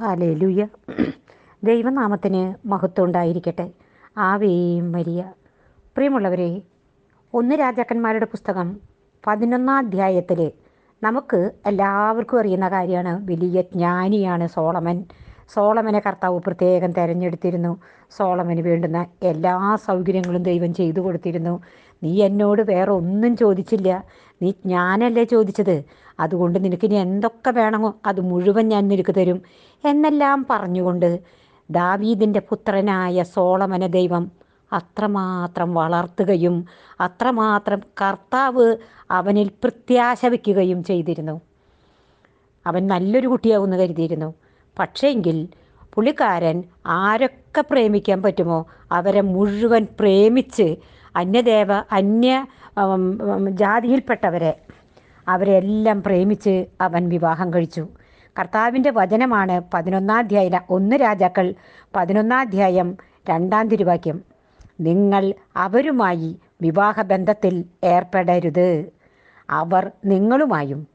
Hallelujah ദൈവനാമത്തിന് മഹത്വം ഉണ്ടായിരിക്കട്ടെ. ആവേയും മരിയ. പ്രിയമുള്ളവരെ ഒന്ന് രാജാക്കന്മാരുടെ പുസ്തകം പതിനൊന്നാം അധ്യായത്തിൽ നമുക്ക് എല്ലാവർക്കും അറിയുന്ന കാര്യമാണ്. വലിയ ജ്ഞാനിയാണ് സോളമൻ. സോളമനെ കർത്താവ് പ്രത്യേകം തിരഞ്ഞെടുത്തിരുന്നു. സോളമന് വേണ്ടുന്ന എല്ലാ സൗകര്യങ്ങളും ദൈവം ചെയ്തു കൊടുത്തിരുന്നു. നീ എന്നോട് വേറെ ഒന്നും ചോദിച്ചില്ല. നീ ഞാനല്ലേ ചോദിച്ചത്? അതുകൊണ്ട് നിനക്ക് ഇനി എന്തൊക്കെ വേണമോ അത് മുഴുവൻ ഞാൻ നിനക്ക് തരും. എന്നെല്ലാം പറഞ്ഞുകൊണ്ട് ദാവീദിന്റെ പുത്രനായ സോളമന ദൈവം അത്രമാത്രം വളർത്തുകയും അത്രമാത്രം കർത്താവ് അവനിൽ പ്രത്യാശ വയ്ക്കുകയും ചെയ്തിരുന്നു. അവൻ നല്ലൊരു കുട്ടിയാവുമെന്ന് കരുതിയിരുന്നു. പക്ഷേങ്കിൽ പുള്ളിക്കാരൻ ആരൊക്കെ പ്രേമിക്കാൻ പറ്റുമോ അവരെ മുഴുവൻ പ്രേമിച്ച് അന്യദേവ അന്യ ജാതിയിൽപ്പെട്ടവരെ അവരെല്ലാം പ്രേമിച്ച് അവൻ വിവാഹം കഴിച്ചു. കർത്താവിന്റെ വചനമാണ് പതിനൊന്നാം അധ്യായം ഒന്ന് രാജാക്കൾ പതിനൊന്നാം അധ്യായം രണ്ടാം തിരുവാക്യം. നിങ്ങൾ അവരുമായി വിവാഹബന്ധത്തിൽ ഏർപ്പെടരുത്. അവർ നിങ്ങളുമായും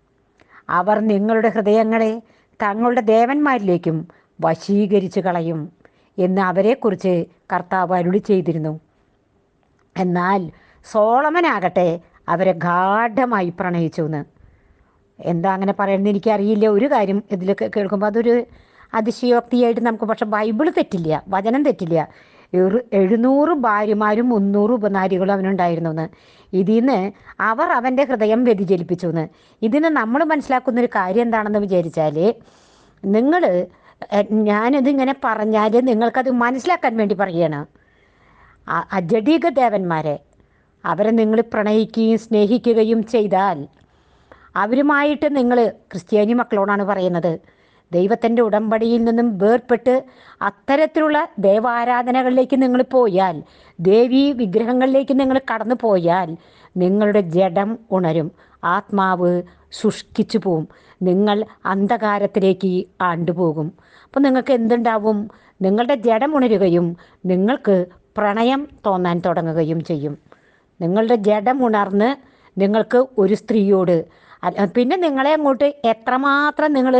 അവർ നിങ്ങളുടെ ഹൃദയങ്ങളെ തങ്ങളുടെ ദേവന്മാരിലേക്കും വശീകരിച്ചു കളയും എന്ന് അവരെക്കുറിച്ച് കർത്താവ് അരുളി ചെയ്തിരുന്നു. എന്നാൽ സോളമനാകട്ടെ അവരെ ഗാഠമായി പ്രണയിച്ചു എന്ന് എന്താ അങ്ങനെ പറയണമെന്ന് എനിക്കറിയില്ല. ഒരു കാര്യം ഇതിലൊക്കെ കേൾക്കുമ്പോൾ അതൊരു അതിശയോക്തിയായിട്ട് നമുക്ക് പക്ഷെ ബൈബിൾ തെറ്റില്ല വചനം തെറ്റില്ല. എഴുന്നൂറ് ഭാര്യമാരും മുന്നൂറ് ഉപനാരികളും അവനുണ്ടായിരുന്നു എന്ന് ഇതിൽ നിന്ന് അവർ അവന്റെ ഹൃദയം വ്യതിചലിപ്പിച്ചു എന്ന് ഇതിന് നമ്മൾ മനസ്സിലാക്കുന്ന ഒരു കാര്യം എന്താണെന്ന് വിചാരിച്ചാൽ നിങ്ങൾ ഞാനിതിങ്ങനെ പറഞ്ഞാൽ നിങ്ങൾക്കത് മനസ്സിലാക്കാൻ വേണ്ടി പറയുകയാണ്. അജഡീക ദേവന്മാരെ അവരെ നിങ്ങൾ പ്രണയിക്കുകയും സ്നേഹിക്കുകയും ചെയ്താൽ അവരുമായിട്ട് നിങ്ങൾ ക്രിസ്ത്യാനി മക്കളോടാണ് പറയുന്നത്. ദൈവത്തിന്റെ ഉടമ്പടിയിൽ നിന്നും വേർപെട്ട് അത്തരത്തിലുള്ള ദേവാരാധനകളിലേക്ക് നിങ്ങൾ പോയാൽ ദേവീ വിഗ്രഹങ്ങളിലേക്ക് നിങ്ങൾ കടന്നു പോയാൽ നിങ്ങളുടെ ജഡം ഉണരും ആത്മാവ് ശുഷ്കിച്ചു പോവും നിങ്ങൾ അന്ധകാരത്തിലേക്ക് ആണ്ടുപോകും. അപ്പോൾ നിങ്ങൾക്ക് എന്തുണ്ടാവും? നിങ്ങളുടെ ജഡം ഉണരുകയും നിങ്ങൾക്ക് പ്രണയം തോന്നാൻ തുടങ്ങുകയും ചെയ്യും. നിങ്ങളുടെ ജഡം ഉണർന്ന് നിങ്ങൾക്ക് ഒരു സ്ത്രീയോട് പിന്നെ നിങ്ങളെ അങ്ങോട്ട് എത്രമാത്രം നിങ്ങൾ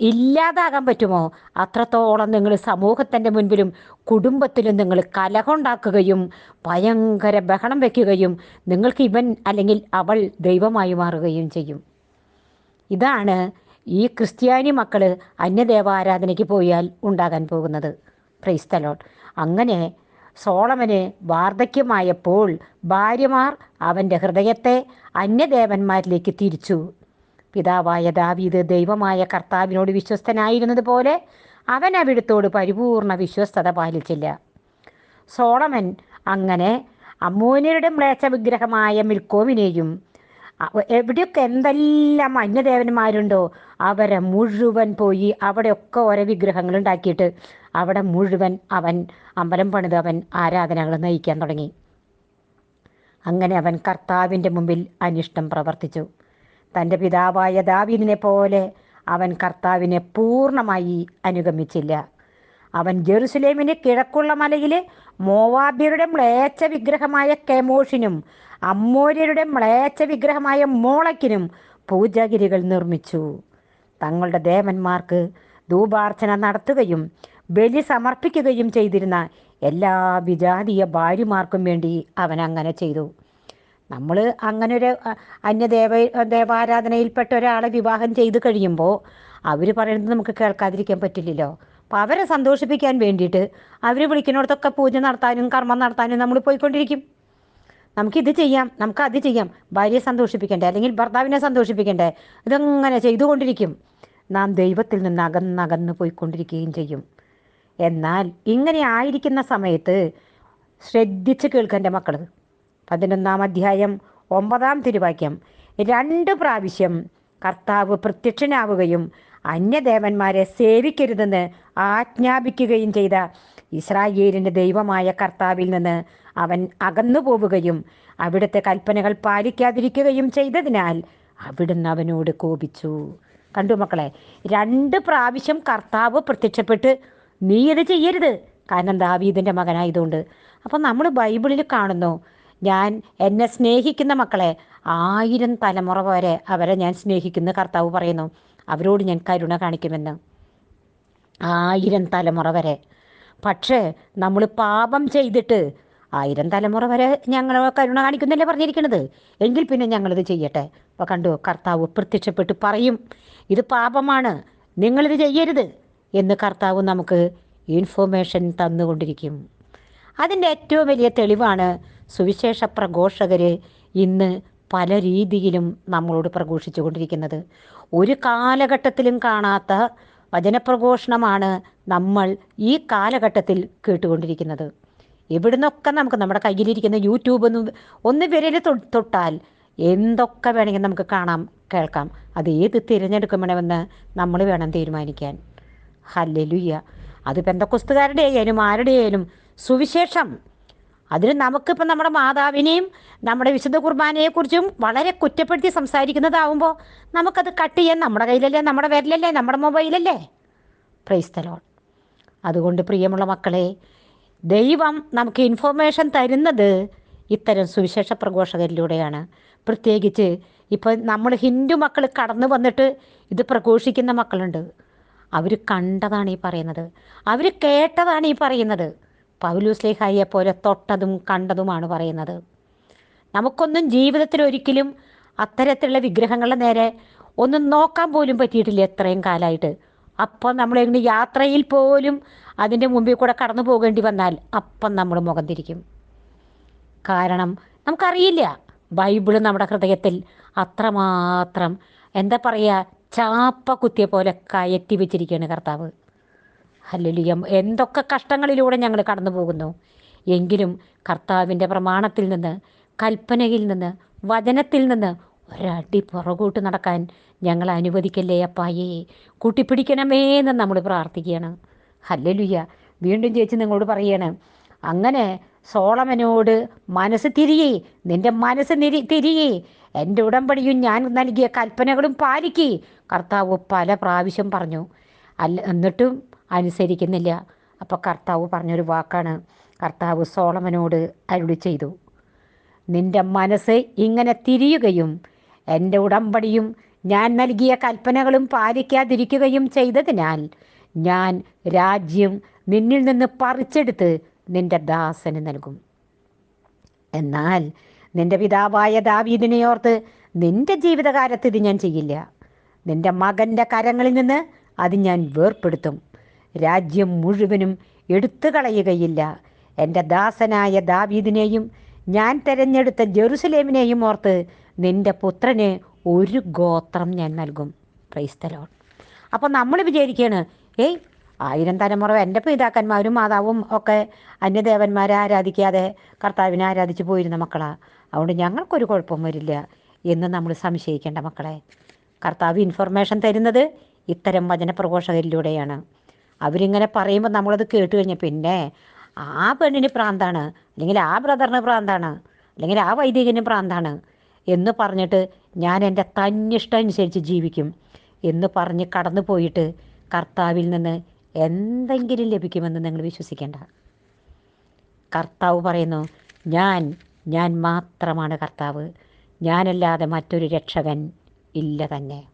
ഇല്ലാതാകാൻ പറ്റുമോ? അത്രത്തോളം നിങ്ങൾ സമൂഹത്തിന്റെ മുൻപിലും കുടുംബത്തിലും നിങ്ങൾ കലഹമുണ്ടാക്കുകയും ഭയങ്കര ബഹളം വയ്ക്കുകയും നിങ്ങൾക്ക് ഇവൻ അല്ലെങ്കിൽ അവൾ ദൈവമായി മാറുകയും ചെയ്യും. ഇതാണ് ഈ ക്രിസ്ത്യാനി മക്കൾ അന്യദേവാരാധനയ്ക്ക് പോയാൽ ഉണ്ടാകാൻ പോകുന്നത്. ക്രൈസ്തലോൺ അങ്ങനെ സോളമന് വാർദ്ധക്യമായപ്പോൾ ഭാര്യമാർ അവന്റെ ഹൃദയത്തെ അന്യദേവന്മാരിലേക്ക് തിരിച്ചു. പിതാവായ ദാവീദ് ദൈവമായ കർത്താവിനോട് വിശ്വസ്തനായിരുന്നതുപോലെ അവൻ അവിടുത്തോട് പരിപൂർണ വിശ്വസ്തത പാലിച്ചില്ല. സോളമൻ അങ്ങനെ അമ്മൂനിയുടെ മ്ലേച്ഛ വിഗ്രഹമായ മിൽക്കോവിനെയും എവിടെയൊക്കെ എന്തെല്ലാം അന്യദേവന്മാരുണ്ടോ അവരെ മുഴുവൻ പോയി അവിടെയൊക്കെ ഓരോ വിഗ്രഹങ്ങൾ ഉണ്ടാക്കിയിട്ട് അവിടെ മുഴുവൻ അവൻ അമ്പലം പണിത് അവൻ ആരാധനകൾ നയിക്കാൻ തുടങ്ങി. അങ്ങനെ അവൻ കർത്താവിന്റെ മുമ്പിൽ അനിഷ്ടം പ്രവർത്തിച്ചു. തന്റെ പിതാവായ ദാവീദിനെ പോലെ അവൻ കർത്താവിനെ പൂർണമായി അനുഗമിച്ചില്ല. അവൻ ജെറുസലേമിന് കിഴക്കുള്ള മലയിലെ മോവാബ്യരുടെ മ്ലേച്ഛ വിഗ്രഹമായ കെമോഷിനും അമ്മോര്യരുടെ മ്ലേച്ഛ വിഗ്രഹമായ മോളക്കിനും പൂജാഗിരികൾ നിർമ്മിച്ചു. തങ്ങളുടെ ദേവന്മാർക്ക് ധൂപാർച്ചന നടത്തുകയും ബലി സമർപ്പിക്കുകയും ചെയ്തിരുന്ന എല്ലാ വിജാതീയ ഭാര്യമാർക്കും വേണ്ടി അവൻ അങ്ങനെ ചെയ്തു. നമ്മൾ അങ്ങനെ ഒരു ദേവ അന്യദേവ ദേവാരാധനയിൽപ്പെട്ട ഒരാളെ വിവാഹം ചെയ്ത് കഴിയുമ്പോൾ അവർ പറയുന്നത് നമുക്ക് കേൾക്കാതിരിക്കാൻ പറ്റില്ലല്ലോ. അപ്പോൾ അവരെ സന്തോഷിപ്പിക്കാൻ വേണ്ടിയിട്ട് അവർ വിളിക്കുന്നിടത്തൊക്കെ പൂജ നടത്താനും കർമ്മം നടത്താനും നമ്മൾ പോയിക്കൊണ്ടിരിക്കും. നമുക്കിത് ചെയ്യാം നമുക്ക് അത് ചെയ്യാം. ഭാര്യയെ സന്തോഷിപ്പിക്കണ്ടേ? അല്ലെങ്കിൽ ഭർത്താവിനെ സന്തോഷിപ്പിക്കണ്ടേ? ഇതങ്ങനെ ചെയ്തുകൊണ്ടിരിക്കും. നാം ദൈവത്തിൽ നിന്ന് അകന്നകന്ന് പോയിക്കൊണ്ടിരിക്കുകയും ചെയ്യും. എന്നാൽ ഇങ്ങനെ ആയിരിക്കുന്ന സമയത്ത് ശ്രദ്ധിച്ച് കേൾക്കേണ്ട മക്കൾ പതിനൊന്നാം അധ്യായം ഒമ്പതാം തിരുവാക്യം. രണ്ട് പ്രാവശ്യം കർത്താവ് പ്രത്യക്ഷനാവുകയും അന്യദേവന്മാരെ സേവിക്കരുതെന്ന് ആജ്ഞാപിക്കുകയും ചെയ്ത ഇസ്രായേലിന്റെ ദൈവമായ കർത്താവിൽ നിന്ന് അവൻ അകന്നു പോവുകയും അവിടുത്തെ കൽപ്പനകൾ പാലിക്കാതിരിക്കുകയും ചെയ്തതിനാൽ അവിടുന്ന് അവനോട് കോപിച്ചു. കണ്ടു മക്കളെ രണ്ട് പ്രാവശ്യം കർത്താവ് പ്രത്യക്ഷപ്പെട്ട് നീ ഇത് ചെയ്യരുത്. കാരണം ദാവീദിന്റെ മകനായതുകൊണ്ട്. അപ്പോൾ നമ്മൾ ബൈബിളിൽ കാണുന്നു ഞാൻ എന്നെ സ്നേഹിക്കുന്ന മക്കളെ ആയിരം തലമുറ വരെ അവരെ ഞാൻ സ്നേഹിക്കുന്ന കർത്താവ് പറയുന്നു. അവരോട് ഞാൻ കരുണ കാണിക്കുമെന്ന്. ആയിരം തലമുറ വരെ. പക്ഷേ നമ്മൾ പാപം ചെയ്തിട്ട് ആയിരം തലമുറ വരെ ഞങ്ങൾ കരുണ കാണിക്കുന്നല്ലേ പറഞ്ഞിരിക്കുന്നത് എങ്കിൽ പിന്നെ ഞങ്ങളിത് ചെയ്യട്ടെ. അപ്പോൾ കണ്ടു കർത്താവ് പ്രത്യക്ഷപ്പെട്ട് പറയും ഇത് പാപമാണ്. നിങ്ങളിത് ചെയ്യരുത്. എന്ന് കർത്താവ് നമുക്ക് ഇൻഫോർമേഷൻ തന്നുകൊണ്ടിരിക്കും. അതിന്റെ ഏറ്റവും വലിയ തെളിവാണ് സുവിശേഷ പ്രഘോഷകർ ഇന്ന് പല രീതിയിലും നമ്മളോട് പ്രഘോഷിച്ചു കൊണ്ടിരിക്കുന്നത് ഒരു കാലഘട്ടത്തിലും കാണാത്ത വചനപ്രഘോഷണമാണ് നമ്മൾ ഈ കാലഘട്ടത്തിൽ കേട്ടുകൊണ്ടിരിക്കുന്നത്. എവിടുന്നൊക്കെ നമുക്ക് നമ്മുടെ കയ്യിലിരിക്കുന്ന യൂട്യൂബ് ഒന്ന് ഒന്ന് വിരൽ തൊട്ടാൽ എന്തൊക്കെ വേണമെങ്കിൽ നമുക്ക് കാണാം കേൾക്കാം. അത് ഏത് തിരഞ്ഞെടുക്കണമെന്ന് നമ്മൾ വേണം തീരുമാനിക്കാൻ. ഹല്ലേലൂയ്യ അത് പെന്തക്കുസ്തുകാരുടെ ആയാലും ആരുടെ ആയാലും സുവിശേഷം. അതിന് നമുക്കിപ്പം നമ്മുടെ മാതാവിനെയും നമ്മുടെ വിശുദ്ധ കുർബാനയെക്കുറിച്ചും വളരെ കുറ്റപ്പെടുത്തി സംസാരിക്കുന്നതാവുമ്പോൾ നമുക്കത് കട്ട് ചെയ്യാൻ നമ്മുടെ കയ്യിലല്ലേ നമ്മുടെ വിരലല്ലേ നമ്മുടെ മൊബൈലല്ലേ? പ്രൈസ്തലോൺ അതുകൊണ്ട് പ്രിയമുള്ള മക്കളെ ദൈവം നമുക്ക് ഇൻഫോർമേഷൻ തരുന്നത് ഇത്തരം സുവിശേഷ പ്രഘോഷകരിലൂടെയാണ്. പ്രത്യേകിച്ച് ഇപ്പോൾ നമ്മൾ ഹിന്ദു മക്കൾ കടന്നു വന്നിട്ട് ഇത് പ്രഘോഷിക്കുന്ന മക്കളുണ്ട്. അവർ കണ്ടതാണ് ഈ പറയുന്നത്. അവർ കേട്ടതാണ് ഈ പറയുന്നത്. പൗലൂസ്ലേഹായെ പോലെ തൊട്ടതും കണ്ടതുമാണ് പറയുന്നത്. നമുക്കൊന്നും ജീവിതത്തിൽ ഒരിക്കലും അത്തരത്തിലുള്ള വിഗ്രഹങ്ങളുടെ നേരെ ഒന്നും നോക്കാൻ പോലും പറ്റിയിട്ടില്ല എത്രയും കാലമായിട്ട് അപ്പം നമ്മൾ എങ്ങനെ യാത്രയിൽ പോലും അതിന്റെ മുമ്പിൽ കൂടെ കടന്നു പോകേണ്ടി വന്നാൽ അപ്പം നമ്മൾ മുഖം തിരിക്കും. കാരണം നമുക്കറിയില്ല. ബൈബിൾ നമ്മുടെ ഹൃദയത്തിൽ അത്രമാത്രം എന്താ പറയുക ചാപ്പ കുത്തിയ പോലെ കയറ്റി വെച്ചിരിക്കുകയാണ് കർത്താവ്. ഹല്ലേലൂയ. എന്തൊക്കെ കഷ്ടങ്ങളിലൂടെ ഞങ്ങൾ കടന്നു പോകുന്നു. എങ്കിലും കർത്താവിന്റെ പ്രമാണത്തിൽ നിന്ന് കൽപ്പനയിൽ നിന്ന് വചനത്തിൽ നിന്ന് ഒരടി പുറകോട്ട് നടക്കാൻ ഞങ്ങൾ അനുവദിക്കല്ലേ അപ്പായേ? കൂട്ടിപ്പിടിക്കണമേ എന്ന് നമ്മൾ പ്രാർത്ഥിക്കുകയാണ്. ഹല്ലേലൂയ. വീണ്ടും ചേച്ചി നിങ്ങളോട് പറയാണ് അങ്ങനെ സോളമനോട് മനസ്സ് തിരിയേ നിന്റെ മനസ്സ് നിരി തിരിയേ. എന്റെ ഉടമ്പടിയും ഞാൻ നൽകിയ കൽപ്പനകളും പാലിക്കേ. കർത്താവ് പല പ്രാവശ്യം പറഞ്ഞു. അല്ല എന്നിട്ടും അനുസരിക്കുന്നില്ല. അപ്പോൾ കർത്താവ് പറഞ്ഞൊരു വാക്കാണ് കർത്താവ് സോളമനോട് അരുളി ചെയ്തു. നിന്റെ മനസ്സ് ഇങ്ങനെ തിരിയുകയും എന്റെ ഉടമ്പടിയും ഞാൻ നൽകിയ കൽപ്പനകളും പാലിക്കാതിരിക്കുകയും ചെയ്തതിനാൽ ഞാൻ രാജ്യം നിന്നിൽ നിന്ന് പറിച്ചെടുത്ത് നിന്റെ ദാസന് നൽകും. എന്നാൽ നിന്റെ പിതാവായ ദാവീദിനെ ഓർത്ത് നിന്റെ ജീവിതകാലത്ത് ഇത് ഞാൻ ചെയ്യില്ല. നിന്റെ മകന്റെ കരങ്ങളിൽ നിന്ന് അത് ഞാൻ വേർപ്പെടുത്തും. രാജ്യം മുഴുവനും എടുത്തു കളയുകയില്ല. എന്റെ ദാസനായ ദാവീദിനെയും ഞാൻ തിരഞ്ഞെടുത്ത ജെറുസലേമിനെയും ഓർത്ത് നിന്റെ പുത്രന് ഒരു ഗോത്രം ഞാൻ നൽകും. ക്രൈസ്തലോൺ അപ്പോൾ നമ്മൾ വിചാരിക്കുകയാണ് ഏയ് ആയിരം തലമുറ എന്റെ പിതാക്കന്മാരും മാതാവും ഒക്കെ അന്യദേവന്മാരെ ആരാധിക്കാതെ കർത്താവിനെ ആരാധിച്ച് പോയിരുന്ന മക്കളാണ് അതുകൊണ്ട് ഞങ്ങൾക്കൊരു കുഴപ്പം വരില്ല എന്ന് നമ്മൾ സംശയിക്കേണ്ട മക്കളെ. കർത്താവ് ഇൻഫർമേഷൻ തരുന്നത് ഇത്തരം വചനപ്രഘോഷകരിലൂടെയാണ്. അവരിങ്ങനെ പറയുമ്പോൾ നമ്മളത് കേട്ട് കഴിഞ്ഞാൽ പിന്നെ ആ പെണ്ണിന് പ്രാന്താണ് അല്ലെങ്കിൽ ആ ബ്രദറിന് പ്രാന്താണ് അല്ലെങ്കിൽ ആ വൈദികന് പ്രാന്താണ് എന്ന് പറഞ്ഞിട്ട് ഞാൻ എന്റെ തന്നിഷ്ടം അനുസരിച്ച് ജീവിക്കും എന്ന് പറഞ്ഞ് കടന്നു പോയിട്ട് കർത്താവിൽ നിന്ന് എന്തെങ്കിലും ലഭിക്കുമെന്ന് നിങ്ങൾ വിശ്വസിക്കേണ്ട. കർത്താവ് പറയുന്നു ഞാൻ ഞാൻ മാത്രമാണ് കർത്താവ്. ഞാനല്ലാതെ മറ്റൊരു രക്ഷകൻ ഇല്ല തന്നെ.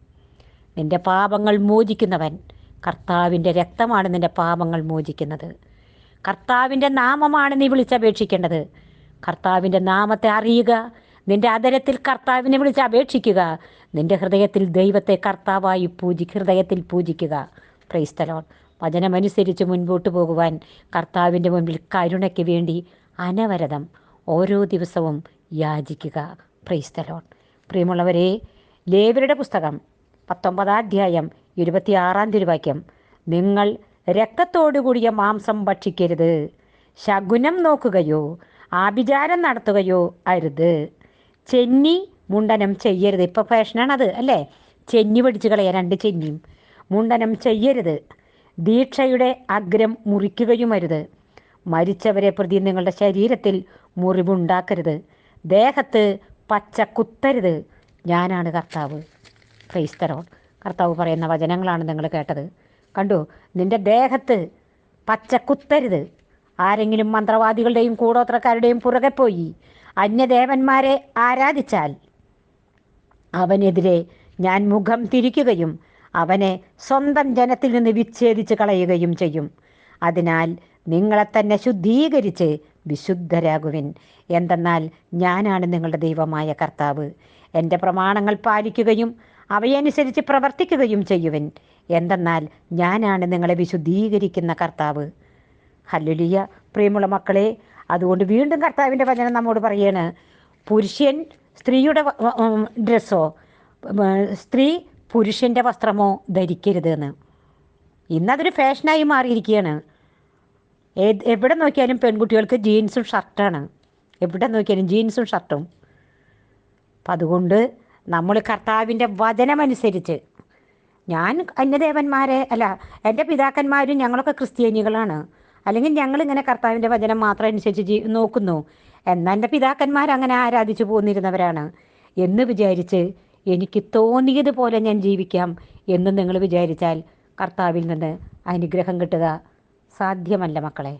നിന്റെ പാപങ്ങൾ മോചിക്കുന്നവൻ കർത്താവിന്റെ രക്തമാണ് നിന്റെ പാപങ്ങൾ മോചിക്കുന്നത്. കർത്താവിന്റെ നാമമാണ് നീ വിളിച്ചപേക്ഷിക്കേണ്ടത്. കർത്താവിന്റെ നാമത്തെ അറിയുക. നിന്റെ അതരത്തിൽ കർത്താവിനെ വിളിച്ച് അപേക്ഷിക്കുക. നിന്റെ ഹൃദയത്തിൽ ദൈവത്തെ കർത്താവായി പൂജി ഹൃദയത്തിൽ പൂജിക്കുക. ക്രൈസ്തലോൺ വചനമനുസരിച്ച് മുൻപോട്ട് പോകുവാൻ കർത്താവിന്റെ മുൻപിൽ കരുണയ്ക്ക് വേണ്ടി അനവരതം ഓരോ ദിവസവും യാചിക്കുക. ക്രൈസ്തലോൺ പ്രിയമുള്ളവരെ ലേവരുടെ പുസ്തകം പത്തൊമ്പതാം അധ്യായം ഇരുപത്തിയാറാം തിരുവാക്യം. നിങ്ങൾ രക്തത്തോടുകൂടിയ മാംസം ഭക്ഷിക്കരുത്. ശകുനം നോക്കുകയോ ആഭിചാരം നടത്തുകയോ അരുത്. ചെന്നി മുണ്ടനം ചെയ്യരുത്. ഇപ്പോൾ ഫാഷനാണത് അല്ലേ? ചെന്നി പിടിച്ച് കളയാ രണ്ട് ചെന്നിയും. മുണ്ടനം ചെയ്യരുത്. ദീക്ഷയുടെ അഗ്രം മുറിക്കുകയും അരുത്. മരിച്ചവരെ പ്രതി നിങ്ങളുടെ ശരീരത്തിൽ മുറിവുണ്ടാക്കരുത്. ദേഹത്ത് പച്ച കുത്തരുത്. ഞാനാണ് കർത്താവ്. ക്രൈസ്തരോൺ കർത്താവ് പറയുന്ന വചനങ്ങളാണ് നിങ്ങൾ കേട്ടത്. കണ്ടു? നിന്റെ ദേഹത്ത് പച്ച കുത്തരുത്. ആരെങ്കിലും മന്ത്രവാദികളുടെയും കൂടോത്രക്കാരുടെയും പുറകെ പോയി അന്യദേവന്മാരെ ആരാധിച്ചാൽ അവനെതിരെ ഞാൻ മുഖം തിരിക്കുകയും അവനെ സ്വന്തം ജനത്തിൽ നിന്ന് വിച്ഛേദിച്ച് കളയുകയും ചെയ്യും. അതിനാൽ നിങ്ങളെ തന്നെ ശുദ്ധീകരിച്ച് വിശുദ്ധരാകുവിൻ. എന്തെന്നാൽ ഞാനാണ് നിങ്ങളുടെ ദൈവമായ കർത്താവ്. എന്റെ പ്രമാണങ്ങൾ പാലിക്കുകയും അവയനുസരിച്ച് പ്രവർത്തിക്കുകയും ചെയ്യുവൻ. എന്തെന്നാൽ ഞാനാണ് നിങ്ങളെ വിശുദ്ധീകരിക്കുന്ന കർത്താവ്. ഹല്ലുലിയ. പ്രിയമുള്ള മക്കളെ അതുകൊണ്ട് വീണ്ടും കർത്താവിന്റെ വചനം നമ്മോട് പറയാണ് പുരുഷൻ സ്ത്രീയുടെ ഡ്രസ്സോ സ്ത്രീ പുരുഷന്റെ വസ്ത്രമോ ധരിക്കരുത് എന്ന് ഇന്നതൊരു ഫാഷനായി മാറിയിരിക്കുകയാണ്. എവിടെ നോക്കിയാലും പെൺകുട്ടികൾക്ക് ജീൻസും ഷർട്ടാണ്. എവിടെ നോക്കിയാലും ജീൻസും ഷർട്ടും. അപ്പം അതുകൊണ്ട് നമ്മൾ കർത്താവിന്റെ വചനമനുസരിച്ച് ഞാൻ അന്യദേവന്മാരെ അല്ല എന്റെ പിതാക്കന്മാരും ഞങ്ങളൊക്കെ ക്രിസ്ത്യാനികളാണ്. അല്ലെങ്കിൽ ഞങ്ങളിങ്ങനെ കർത്താവിന്റെ വചനം മാത്രം അനുസരിച്ച് ജീ നോക്കുന്നു. എന്നാൽ എന്റെ പിതാക്കന്മാർ അങ്ങനെ ആരാധിച്ചു പോന്നിരുന്നവരാണ് എന്ന് വിചാരിച്ച് എനിക്ക് തോന്നിയതുപോലെ ഞാൻ ജീവിക്കാം എന്ന് നിങ്ങൾ വിചാരിച്ചാൽ കർത്താവിൽ നിന്ന് അനുഗ്രഹം കിട്ടുക സാധ്യമല്ല മക്കളെ.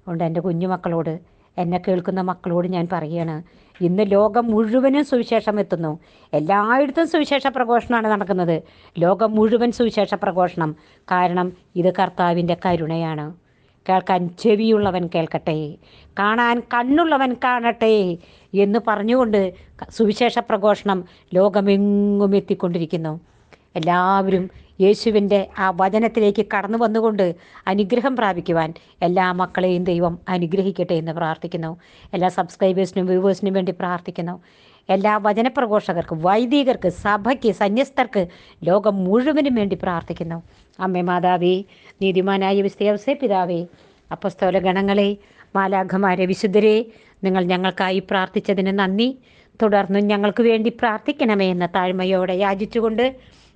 അതുകൊണ്ട് എന്റെ കുഞ്ഞുമക്കളോട് എന്നെ കേൾക്കുന്ന മക്കളോട് ഞാൻ പറയുകയാണ് ഇന്ന് ലോകം മുഴുവനും സുവിശേഷം എത്തുന്നു. എല്ലായിടത്തും സുവിശേഷ പ്രഘോഷണമാണ് നടക്കുന്നത്. ലോകം മുഴുവൻ സുവിശേഷ പ്രഘോഷണം. കാരണം ഇത് കർത്താവിന്റെ കരുണയാണ്. കേൾക്കാൻ ചെവിയുള്ളവൻ കേൾക്കട്ടെ. കാണാൻ കണ്ണുള്ളവൻ കാണട്ടെ. എന്ന് പറഞ്ഞുകൊണ്ട് സുവിശേഷ പ്രഘോഷണം ലോകമെങ്ങും എത്തിക്കൊണ്ടിരിക്കുന്നു. എല്ലാവരും യേശുവിന്റെ ആ വചനത്തിലേക്ക് കടന്നു വന്നുകൊണ്ട് അനുഗ്രഹം പ്രാപിക്കുവാൻ എല്ലാ മക്കളെയും ദൈവം അനുഗ്രഹിക്കട്ടെ എന്ന് പ്രാർത്ഥിക്കുന്നു. എല്ലാ സബ്സ്ക്രൈബേഴ്സിനും വ്യൂവേഴ്സിനും വേണ്ടി പ്രാർത്ഥിക്കുന്നു. എല്ലാ വചനപ്രഘോഷകർക്ക് വൈദികർക്ക് സഭയ്ക്ക് സന്യസ്തർക്ക് ലോകം മുഴുവനും വേണ്ടി പ്രാർത്ഥിക്കുന്നു. അമ്മേ മാതാവേ നീതിമാനായ വിസ്തേവസേ പിതാവേ അപ്പസ്തോല ഗണങ്ങളെ മാലാഖമാരെ വിശുദ്ധരെ നിങ്ങൾ ഞങ്ങൾക്കായി പ്രാർത്ഥിച്ചതിന് നന്ദി. തുടർന്നും ഞങ്ങൾക്ക് വേണ്ടി പ്രാർത്ഥിക്കണമേ എന്ന താഴ്മയോടെ യാചിച്ചുകൊണ്ട്